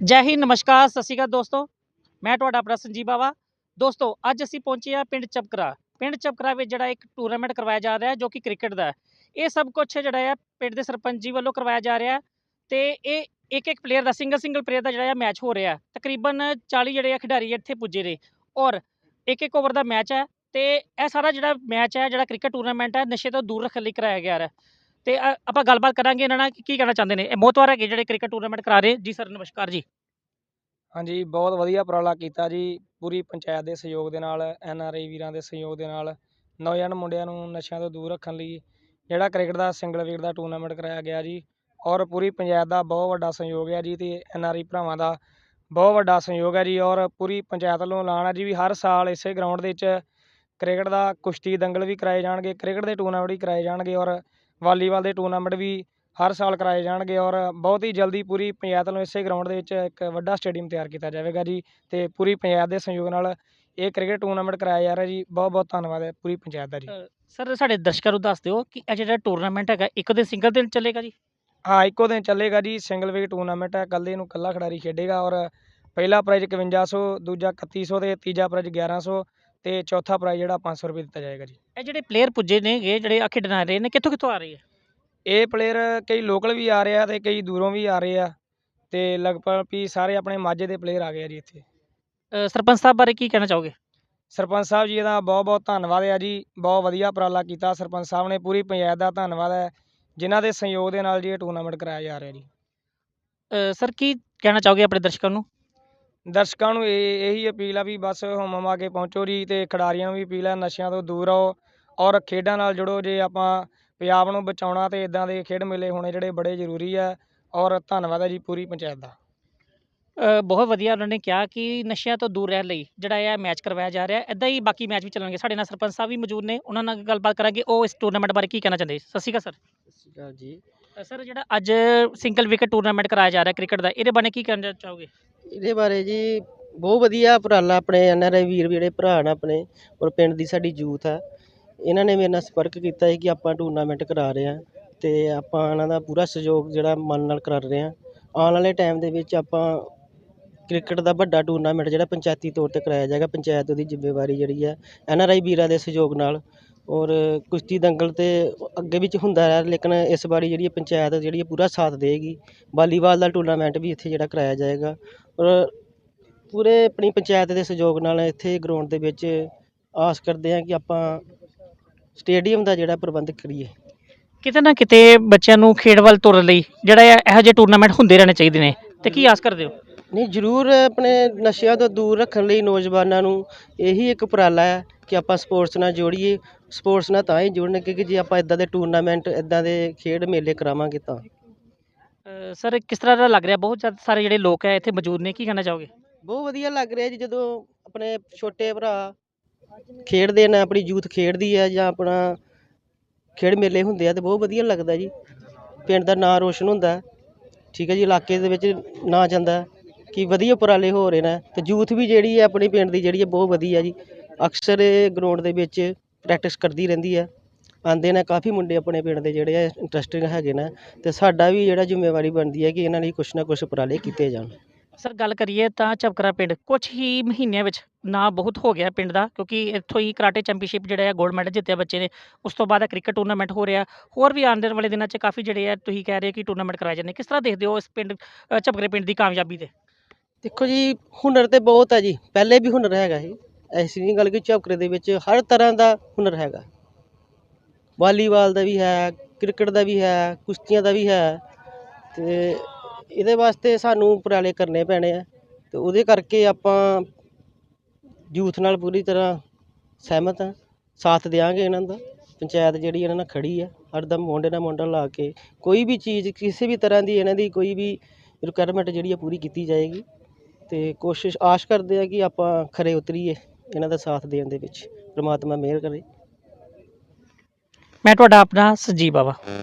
ਜੈ ਹਿੰਦ, ਨਮਸਕਾਰ, ਸਤਿ ਸ਼੍ਰੀ ਅਕਾਲ ਦੋਸਤੋ। ਮੈਂ ਤੁਹਾਡਾ ਆਪਣਾ ਸੰਜੀਵ ਬਾਵਾ। ਦੋਸਤੋ, ਅੱਜ ਅਸੀਂ ਪਹੁੰਚੇ ਹਾਂ ਪਿੰਡ ਚਪਕਰਾ। ਪਿੰਡ ਚਪਕਰਾ ਵਿੱਚ ਜਿਹੜਾ ਇੱਕ ਟੂਰਨਾਮੈਂਟ ਕਰਵਾਇਆ ਜਾ ਰਿਹਾ ਜੋ ਕਿ ਕ੍ਰਿਕਟ ਦਾ ਇਹ ਸਭ ਕੁਝ ਜਿਹੜਾ ਹੈ, ਪਿੰਡ ਦੇ ਸਰਪੰਚ ਜੀ ਵੱਲੋਂ ਕਰਵਾਇਆ ਜਾ ਰਿਹਾ ਹੈ। ਤੇ ਇਹ ਇੱਕ ਇੱਕ ਪਲੇਅਰ ਦਾ ਸਿੰਗਲ ਸਿੰਗਲ ਪਲੇਅਰ ਦਾ ਜਿਹੜਾ ਹੈ ਮੈਚ ਹੋ ਰਿਹਾ ਤਕਰੀਬਨ 40 ਜਿਹੜੇ ਆ ਖਿਡਾਰੀ ਇੱਥੇ ਪੁੱਜੇ ਨੇ। ਔਰ ਇੱਕ ਇੱਕ ਓਵਰ ਦਾ ਮੈਚ ਹੈ। ਤੇ ਇਹ ਸਾਰਾ ਜਿਹੜਾ ਮੈਚ ਹੈ, ਜਿਹੜਾ ਕ੍ਰਿਕਟ ਟੂਰਨਾਮੈਂਟ ਹੈ, ਨਸ਼ੇ ਤੋਂ ਦੂਰ ਰੱਖਣ ਲਈ ਕਰਾਇਆ ਗਿਆ ਹੈ। ਤੇ ਆਪਾਂ ਗੱਲਬਾਤ ਕਰਾਂਗੇ ਇਹਨਾਂ ਨਾਲ, ਕਿ ਕੀ ਕਹਿਣਾ ਚਾਹੁੰਦੇ ਨੇ? ਇਹ ਮੋਤਵਾਰ ਹੈਗੇ ਜਿਹੜੇ ਕ੍ਰਿਕਟ ਟੂਰਨਾਮੈਂਟ ਕਰਾ ਰਹੇ। ਜੀ ਸਰ, ਨਮਸਕਾਰ ਜੀ। ਹਾਂਜੀ, ਬਹੁਤ ਵਧੀਆ ਉਪਰਾਲਾ ਕੀਤਾ ਜੀ, ਪੂਰੀ ਪੰਚਾਇਤ ਦੇ ਸਹਿਯੋਗ ਦੇ ਨਾਲ, ਐਨ ਆਰ ਆਈ ਵੀਰਾਂ ਦੇ ਸਹਿਯੋਗ ਦੇ ਨਾਲ, ਨੌਜਵਾਨ ਮੁੰਡਿਆਂ ਨੂੰ ਨਸ਼ਿਆਂ ਤੋਂ ਦੂਰ ਰੱਖਣ ਲਈ ਜਿਹੜਾ ਕ੍ਰਿਕਟ ਦਾ ਸਿੰਗਲ ਵੀਰ ਦਾ ਟੂਰਨਾਮੈਂਟ ਕਰਾਇਆ ਗਿਆ ਜੀ, ਔਰ ਪੂਰੀ ਪੰਚਾਇਤ ਦਾ ਬਹੁਤ ਵੱਡਾ ਸਹਿਯੋਗ ਹੈ ਜੀ, ਤੇ ਐਨ ਆਰ ਆਈ ਭਰਾਵਾਂ ਦਾ ਬਹੁਤ ਵੱਡਾ ਸਹਿਯੋਗ ਹੈ ਜੀ, ਔਰ ਪੂਰੀ ਪੰਚਾਇਤ ਵੱਲੋਂ ਐਲਾਨ ਹੈ ਜੀ ਵੀ ਹਰ ਸਾਲ ਇਸੇ ਗਰਾਊਂਡ ਦੇ ਵਿੱਚ ਕ੍ਰਿਕਟ ਦਾ ਕੁਸ਼ਤੀ ਦੰਗਲ ਵੀ ਕਰਾਏ ਜਾਣਗੇ, ਕ੍ਰਿਕਟ ਦੇ ਟੂਰਨਾਮੈਂਟ ਵੀ ਕਰਾਏ ਜਾਣਗੇ, ਔਰ ਵਾਲੀਬਾਲ ਦੇ ਟੂਰਨਾਮੈਂਟ ਵੀ ਹਰ ਸਾਲ ਕਰਾਏ ਜਾਣਗੇ ਔਰ ਬਹੁਤ ਹੀ ਜਲਦੀ ਪੂਰੀ ਪੰਚਾਇਤ ਵੱਲੋਂ ਇਸੇ ਗਰਾਊਂਡ ਦੇ ਵਿੱਚ ਇੱਕ ਵੱਡਾ ਸਟੇਡੀਅਮ ਤਿਆਰ ਕੀਤਾ ਜਾਵੇਗਾ ਜੀ ਤੇ ਪੂਰੀ ਪੰਚਾਇਤ ਦੇ ਸਹਿਯੋਗ ਨਾਲ ਇਹ ਕ੍ਰਿਕਟ ਟੂਰਨਾਮੈਂਟ ਕਰਾਇਆ ਜਾ ਰਿਹਾ ਜੀ। ਬਹੁਤ ਬਹੁਤ ਧੰਨਵਾਦ ਹੈ ਪੂਰੀ ਪੰਚਾਇਤ ਦਾ ਜੀ। ਸਰ ਸਾਡੇ ਦਰਸ਼ਕਾਂ ਨੂੰ ਦੱਸ ਦਿਓ ਕਿ ਇਹ ਜਿਹੜਾ ਟੂਰਨਾਮੈਂਟ ਹੈਗਾ ਇੱਕ ਦਿਨ ਸਿੰਗਲ ਦਿਨ ਚੱਲੇਗਾ ਜੀ? ਹਾਂ ਇੱਕੋ ਦਿਨ ਚੱਲੇਗਾ ਜੀ। ਸਿੰਗਲ ਵੇਗ ਟੂਰਨਾਮੈਂਟ ਹੈ ਇਕੱਲੇ ਨੂੰ ਇਕੱਲਾ ਖਿਡਾਰੀ ਖੇਡੇਗਾ ਔਰ ਪਹਿਲਾ ਪ੍ਰਾਈਜ਼ 5100 ਦੂਜਾ 3100 ਤੇ ਤੀਜਾ ਪ੍ਰਾਈਜ਼ 1100 ਤੇ ਚੌਥਾ ਪ੍ਰਾਈਜ਼ ਜਿਹੜਾ 500 ਰੁਪਏ ਦਿੱਤਾ ਜਾਏਗਾ ਜੀ। ਇਹ ਜਿਹੜੇ ਪਲੇਅਰ ਪੁੱਜੇ ਨੇਗੇ ਜਿਹੜੇ ਆ ਖੇਡਣ ਆ ਰਹੇ ਨੇ ਕਿੱਥੋਂ ਕਿੱਥੋਂ ਆ ਰਹੇ ਆ? ਇਹ ਪਲੇਅਰ ਕਈ ਲੋਕਲ ਵੀ ਆ ਰਹੇ ਆ ਤੇ ਕਈ ਦੂਰੋਂ ਵੀ ਆ ਰਹੇ ਆ ਤੇ ਲਗਭਗ ਵੀ ਸਾਰੇ ਆਪਣੇ ਮਾਝੇ ਦੇ ਪਲੇਅਰ ਆ ਗਏ ਆ ਜੀ ਇੱਥੇ। ਅ, ਸਰਪੰਚ ਸਾਹਿਬ ਬਾਰੇ ਕੀ ਕਹਿਣਾ ਚਾਹੋਗੇ? ਸਰਪੰਚ ਸਾਹਿਬ ਜੀ ਦਾ ਬਹੁਤ ਬਹੁਤ ਧੰਨਵਾਦ ਹੈ ਜੀ ਬਹੁਤ ਵਧੀਆ ਉਪਰਾਲਾ ਕੀਤਾ। ਸਰਪੰਚ ਸਾਹਿਬ ਨੇ ਪੂਰੀ ਪੰਚਾਇਤ ਦਾ ਧੰਨਵਾਦ ਹੈ ਜਿਨ੍ਹਾਂ ਦੇ ਸਹਿਯੋਗ ਦੇ ਨਾਲ ਜੀ ਇਹ ਟੂਰਨਾਮੈਂਟ ਕਰਾਇਆ ਜਾ ਰਿਹਾ ਜੀ। ਅ, ਸਰ ਕੀ ਕਹਿਣਾ ਚਾਹੋਗੇ ਆਪਣੇ ਦਰਸ਼ਕਾਂ ਨੂੰ? ਦਰਸ਼ਕਾਂ ਨੂੰ ਇਹ ਇਹੀ ਅਪੀਲ ਆ ਵੀ ਬਸ ਹੁਮ ਹੁਮਾ ਕੇ ਪਹੁੰਚੋ ਜੀ ਤੇ ਖਿਡਾਰੀਆਂ ਨੂੰ ਵੀ ਅਪੀਲ ਹੈ ਨਸ਼ਿਆਂ ਤੋਂ ਦੂਰ ਰਹੋ ਔਰ ਖੇਡਾਂ ਨਾਲ ਜੁੜੋ ਜੇ ਆਪਾਂ ਪੰਜਾਬ ਨੂੰ ਬਚਾਉਣਾ ਤੇ ਇਦਾਂ ਦੇ ਖੇਡ ਮੇਲੇ ਹੋਣੇ ਜਿਹੜੇ ਬੜੇ ਜ਼ਰੂਰੀ ਆ ਔਰ ਧੰਨਵਾਦ ਹੈ ਜੀ ਪੂਰੀ ਪੰਚਾਇਤ ਦਾ। ਬਹੁਤ ਵਧੀਆ ਉਹਨਾਂ ਨੇ ਕਿਹਾ ਕਿ ਨਸ਼ਿਆਂ ਤੋਂ ਦੂਰ ਰਹਿਣ ਲਈ ਜਿਹੜਾ ਇਹ ਮੈਚ ਕਰਵਾਇਆ ਜਾ ਰਿਹਾ ਇਦਾਂ ਹੀ ਬਾਕੀ ਮੈਚ ਵੀ ਚੱਲਣਗੇ। ਸਾਡੇ ਨਾਲ ਸਰਪੰਚ ਸਾਹਿਬ ਵੀ ਮੌਜੂਦ ਨੇ ਉਹਨਾਂ ਨਾਲ ਗੱਲਬਾਤ ਕਰਾਂਗੇ। ਉਹ ਇਸ ਟੂਰਨਾਮੈਂਟ ਬਾਰੇ ਕੀ ਕਹਿਣਾ ਚਾਹੁੰਦੇ? ਸਤਿ ਸ਼੍ਰੀ ਅਕਾਲ ਸਰ। ਸਤਿ ਸ਼੍ਰੀ ਅਕਾਲ ਜੀ। ਸਰ ਜਿਹੜਾ ਅੱਜ ਸਿੰਗਲ ਵਿਕਟ ਟੂਰਨਾਮੈਂਟ ਕਰਾਇਆ ਜਾ ਰਿਹਾ ਕ੍ਰਿਕਟ ਦਾ ਇਹਦੇ ਬਾਰੇ ਕੀ ਕਹਿਣਾ ਚਾਹੋਗੇ? ਇਹਦੇ ਬਾਰੇ ਜੀ ਬਹੁਤ ਵਧੀਆ ਉਪਰਾਲਾ ਆਪਣੇ ਐਨ ਆਰ ਆਈ ਵੀਰ ਜਿਹੜੇ ਭਰਾ ਨੇ ਆਪਣੇ ਔਰ ਪਿੰਡ ਦੀ ਸਾਡੀ ਯੂਥ ਆ। ਇਹਨਾਂ ਨੇ ਮੇਰੇ ਨਾਲ ਸੰਪਰਕ ਕੀਤਾ ਸੀ ਕਿ ਆਪਾਂ ਟੂਰਨਾਮੈਂਟ ਕਰਾ ਰਹੇ ਹਾਂ ਅਤੇ ਆਪਾਂ ਇਹਨਾਂ ਦਾ ਪੂਰਾ ਸਹਿਯੋਗ ਜਿਹੜਾ ਮਨ ਨਾਲ ਕਰ ਰਹੇ ਹਾਂ। ਆਉਣ ਵਾਲੇ ਟਾਈਮ ਦੇ ਵਿੱਚ ਆਪਾਂ ਕ੍ਰਿਕਟ ਦਾ ਵੱਡਾ ਟੂਰਨਾਮੈਂਟ ਜਿਹੜਾ ਪੰਚਾਇਤੀ ਤੌਰ ਤੇ ਕਰਵਾਇਆ ਜਾਏਗਾ, ਪੰਚਾਇਤ ਉਹਦੀ ਜ਼ਿੰਮੇਵਾਰੀ ਜਿਹੜੀ ਹੈ, ਐਨ ਆਰ ਆਈ ਵੀਰਾਂ ਦੇ ਸਹਿਯੋਗ ਨਾਲ ਔਰ ਕੁਸ਼ਤੀ ਦੰਗਲ ਤਾਂ ਅੱਗੇ ਵਿੱਚ ਹੁੰਦਾ ਰਿਹਾ, ਲੇਕਿਨ ਇਸ ਵਾਰੀ ਜਿਹੜੀ ਪੰਚਾਇਤ ਜਿਹੜੀ ਹੈ ਪੂਰਾ ਸਾਥ ਦੇਵੇਗੀ ਵਾਲੀਬਾਲ ਦਾ ਟੂਰਨਾਮੈਂਟ ਵੀ ਇੱਥੇ ਜਿਹੜਾ ਕਰਾਇਆ ਜਾਏਗਾ ਔਰ ਪੂਰੇ ਆਪਣੀ ਪੰਚਾਇਤ ਦੇ ਸਹਿਯੋਗ ਨਾਲ ਇੱਥੇ ਗਰਾਊਂਡ ਦੇ ਵਿੱਚ ਆਸ ਕਰਦੇ ਹਾਂ ਕਿ ਆਪਾਂ ਸਟੇਡੀਅਮ ਦਾ ਜਿਹੜਾ ਪ੍ਰਬੰਧ ਕਰੀਏ। ਕਿਤੇ ਨਾ ਕਿਤੇ ਬੱਚਿਆਂ ਨੂੰ ਖੇਡ ਵੱਲ ਤੁਰਨ ਲਈ ਜਿਹੜਾ ਇਹ ਇਹੋ ਜਿਹੇ ਟੂਰਨਾਮੈਂਟ ਹੁੰਦੇ ਰਹਿਣੇ ਚਾਹੀਦੇ ਨੇ, ਤੇ ਕੀ ਆਸ ਕਰਦੇ ਹੋ? ਨਹੀਂ ਜ਼ਰੂਰ ਆਪਣੇ ਨਸ਼ਿਆਂ ਤੋਂ ਦੂਰ ਰੱਖਣ ਲਈ ਨੌਜਵਾਨਾਂ ਨੂੰ ਇਹੀ ਇੱਕ ਉਪਰਾਲਾ ਹੈ ਕਿ ਆਪਾਂ ਸਪੋਰਟਸ ਨਾਲ ਜੋੜੀਏ। ਸਪੋਰਟਸ ਨਾਲ ਤਾਂ ਹੀ ਜੁੜਨਗੇ ਕਿ ਜੇ ਆਪਾਂ ਇਦਾਂ ਦੇ ਟੂਰਨਾਮੈਂਟ ਇਦਾਂ ਦੇ ਖੇਡ ਮੇਲੇ ਕਰਾਵਾਂਗੇ ਤਾਂ। ਸਰ ਕਿਸ ਤਰ੍ਹਾਂ ਦਾ ਲੱਗ ਰਿਹਾ? ਬਹੁਤ ਜ਼ਿਆਦਾ ਸਾਰੇ ਜਿਹੜੇ ਲੋਕ ਹੈ ਇੱਥੇ ਮੌਜੂਦ ਨੇ ਕੀ ਕਹਿਣਾ ਚਾਹੋਗੇ? ਬਹੁਤ ਵਧੀਆ ਲੱਗ ਰਿਹਾ ਜੀ ਜਦੋਂ ਆਪਣੇ ਛੋਟੇ ਭਰਾ ਖੇਡਦੇ ਨੇ ਆਪਣੀ ਯੂਥ ਖੇਡਦੀ ਹੈ ਜਾਂ ਆਪਣਾ ਖੇਡ ਮੇਲੇ ਹੁੰਦੇ ਆ ਤੇ ਬਹੁਤ ਵਧੀਆ ਲੱਗਦਾ ਜੀ। ਪਿੰਡ ਦਾ ਨਾਂ ਰੋਸ਼ਨ ਹੁੰਦਾ। ਠੀਕ ਹੈ ਜੀ ਇਲਾਕੇ ਦੇ ਵਿੱਚ ਨਾਂ ਜਾਂਦਾ। ਕਿ ਵਧੀਆ ਉਪਰਾਲੇ ਹੋ ਰਹੇ ਨੇ ਅਤੇ ਯੂਥ ਵੀ ਜਿਹੜੀ ਹੈ ਆਪਣੇ ਪਿੰਡ ਦੀ ਜਿਹੜੀ ਹੈ ਬਹੁਤ ਵਧੀਆ ਜੀ। ਅਕਸਰ ਗਰਾਊਂਡ ਦੇ ਵਿੱਚ ਪ੍ਰੈਕਟਿਸ ਕਰਦੀ ਰਹਿੰਦੀ ਹੈ। ਆਉਂਦੇ ਨੇ ਕਾਫੀ ਮੁੰਡੇ ਆਪਣੇ ਪਿੰਡ ਦੇ ਜਿਹੜੇ ਆ ਇੰਟਰਸਟਿੰਗ ਹੈਗੇ ਨੇ ਅਤੇ ਸਾਡਾ ਵੀ ਜਿਹੜਾ ਜ਼ਿੰਮੇਵਾਰੀ ਬਣਦੀ ਹੈ ਕਿ ਇਹਨਾਂ ਲਈ ਕੁਛ ਨਾ ਕੁਛ ਉਪਰਾਲੇ ਕੀਤੇ ਜਾਣ। ਸਰ ਗੱਲ ਕਰੀਏ ਤਾਂ ਝਬਕਰਾ ਪਿੰਡ ਕੁਝ ਹੀ ਮਹੀਨਿਆਂ ਵਿੱਚ ਨਾਂ ਬਹੁਤ ਹੋ ਗਿਆ ਪਿੰਡ ਦਾ ਕਿਉਂਕਿ ਇੱਥੋਂ ਹੀ ਕਰਾਟੇ ਚੈਂਪੀਅਨਸ਼ਿਪ ਜਿਹੜਾ ਹੈ 골ਡ ਮੈਡਲ ਜਿੱਤਿਆ ਬੱਚੇ ਨੇ ਉਸ ਤੋਂ ਬਾਅਦ ਕ੍ਰਿਕਟ ਟੂਰਨਾਮੈਂਟ ਹੋ ਰਿਹਾ। ਹੋਰ ਵੀ ਆਉਣ ਵਾਲੇ ਦਿਨਾਂ 'ਚ ਕਾਫੀ ਜਿਹੜੇ ਆ ਤੁਸੀਂ ਕਹਿ ਰਹੇ ਕਿ ਟੂਰਨਾਮੈਂਟ ਕਰਾਏ ਜਾਂਦੇ ਕਿਸ ਤਰ੍ਹਾਂ ਦੇਖਦੇ ਹੋ ਇਸ ਪਿੰਡ ਅ, ਪਿੰਡ ਦੀ ਕਾਮਯਾਬੀ ਤੇ ਦੇਖੋ ਜੀ, ਹੁਨਰ ਤੇ ਬਹੁਤ ਹੈ ਜੀ। ਪਹਿਲੇ ਵੀ ਹੁਨਰ ਹੈਗਾ ਸੀ। ਐਸੀ ਨਹੀਂ ਗੱਲ ਕਿ ਝੌਕਰੇ ਦੇ ਵਿੱਚ ਹਰ ਤਰ੍ਹਾਂ ਦਾ ਹੁਨਰ ਹੈਗਾ। ਵਾਲੀਬਾਲ ਦਾ ਵੀ ਹੈ, ਕ੍ਰਿਕਟ ਦਾ ਵੀ ਹੈ, ਕੁਸ਼ਤੀਆਂ ਦਾ ਵੀ ਹੈ। ਤੇ ਇਹਦੇ ਵਾਸਤੇ ਸਾਨੂੰ ਉਪਰਾਲੇ ਕਰਨੇ ਪੈਣੇ ਆ। ਤੇ ਉਹਦੇ ਕਰਕੇ ਆਪਾਂ ਯੂਥ ਨਾਲ ਪੂਰੀ ਤਰ੍ਹਾਂ ਸਹਿਮਤ ਹਾਂ ਸਾਥ ਦਿਆਂਗੇ ਇਹਨਾਂ ਦਾ। ਪੰਚਾਇਤ ਜਿਹੜੀ ਇਹਨਾਂ ਨਾਲ ਖੜੀ ਹੈ ਹਰਦਮ ਮੋਢੇ ਨਾਲ ਮੋਢਾ ਲਾ ਕੇ ਕੋਈ ਵੀ ਚੀਜ਼, ਕਿਸੇ ਵੀ ਤਰ੍ਹਾਂ ਦੀ ਇਹਨਾਂ ਦੀ ਕੋਈ ਵੀ ਰਿਕੁਆਇਰਮੈਂਟ ਜਿਹੜੀ ਆ ਪੂਰੀ ਕੀਤੀ ਜਾਏਗੀ। ਅਤੇ ਕੋਸ਼ਿਸ਼ ਆਸ਼ ਕਰਦੇ ਆ ਕਿ ਆਪਾਂ ਖਰੇ ਉਤਰੀਏ ਇਹਨਾਂ ਦਾ ਸਾਥ ਦੇਣ ਦੇ ਵਿੱਚ। ਪ੍ਰਮਾਤਮਾ ਮਿਹਰ ਕਰੇ। ਮੈਂ ਤੁਹਾਡਾ ਆਪਣਾ ਸੰਜੀਵ ਬਾਵਾ।